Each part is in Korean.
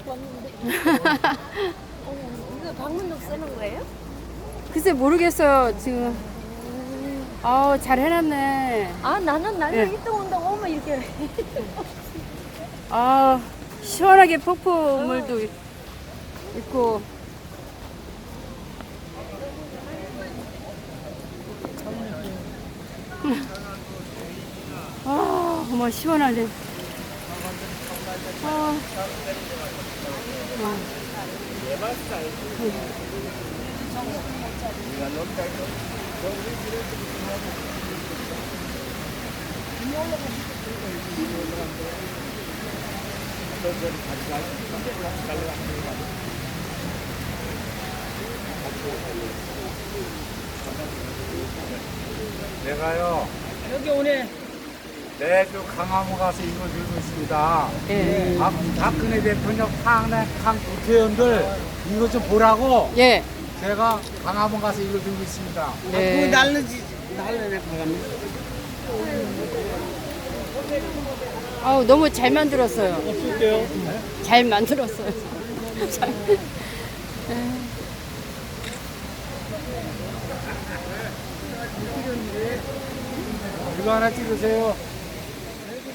찍었는데. 어, 이거 방문록 쓰는 거예요? 글쎄 모르겠어요 지금. 아, 잘 해놨네. 아 나는 날려 네. 이동 온다고 오면 이렇게 아, 시원하게 폭포물도 있- 있고. 아, 어머 시원하네. 아. 내가요. 여기 오네. 내주 강화문 가서 이거 들고 있습니다. 예. 박, 박근혜 대통령 탕내 탕 국회의원들 이거 좀 보라고 예. 제가 강화문 가서 이거 들고 있습니다. 그 네. 날르지 날르네 바람이. 아우 너무 잘 만들었어요. 없을게요. 잘 만들었어요. 잘- 이거 하나 찍으세요.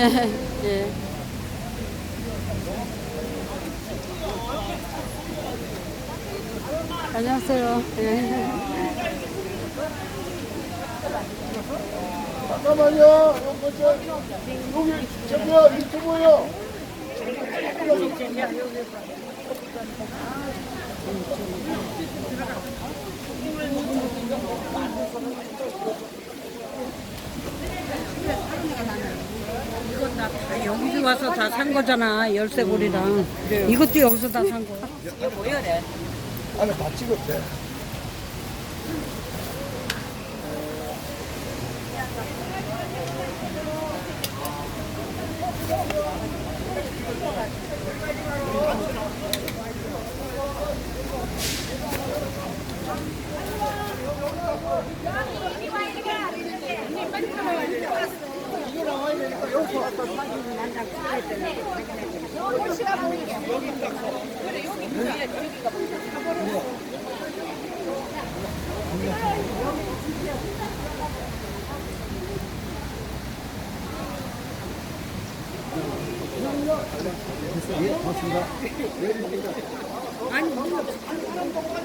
네. 예. 안녕하세요. 예. 잠깐만요. 여기 저기요 유튜브요. 이건 다, 다 여기서 와서 다 산 거잖아 열쇠고리랑. 이것도 여기서 다 산 거야. 안에 다 찍었대. 예, 고맙습니다. 아니, 뭔가 사람 똑같은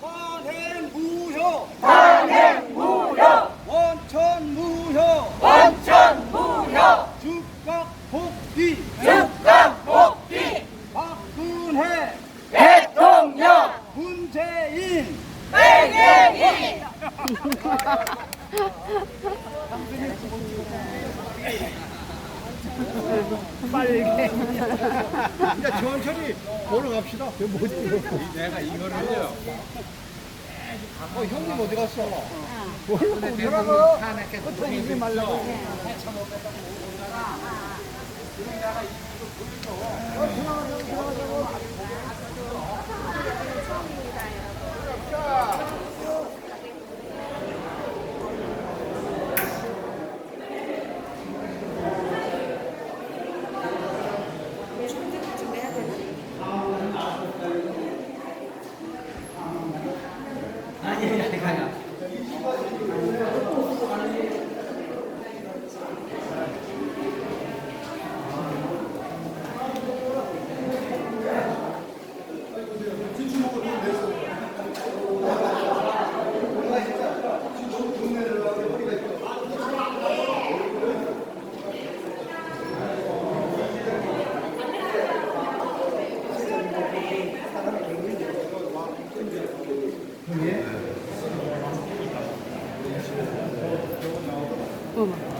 탄핵 무효! 탄핵 무효! 원천 무효! 원천 무효! 즉각 복귀! 즉각 복귀! 박근혜 대통령! 문재인! 이제 천천히 보러 갑시다. 저 뭐지? 내가 이거를요. 어, 형님 어디 갔어? 박근혜 대통령 탄핵해 이지 말라고. mu?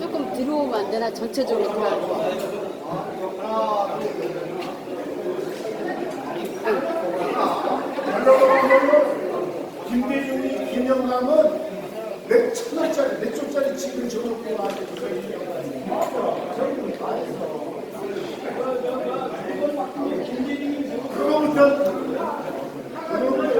조금 들어오면 안 되나? 전체적으로 들어가고 임명감은 몇 천원짜리, 몇 조짜리 집을 줘놓고 나한테 무슨 임명감이 그거부터 그거부터 그거부터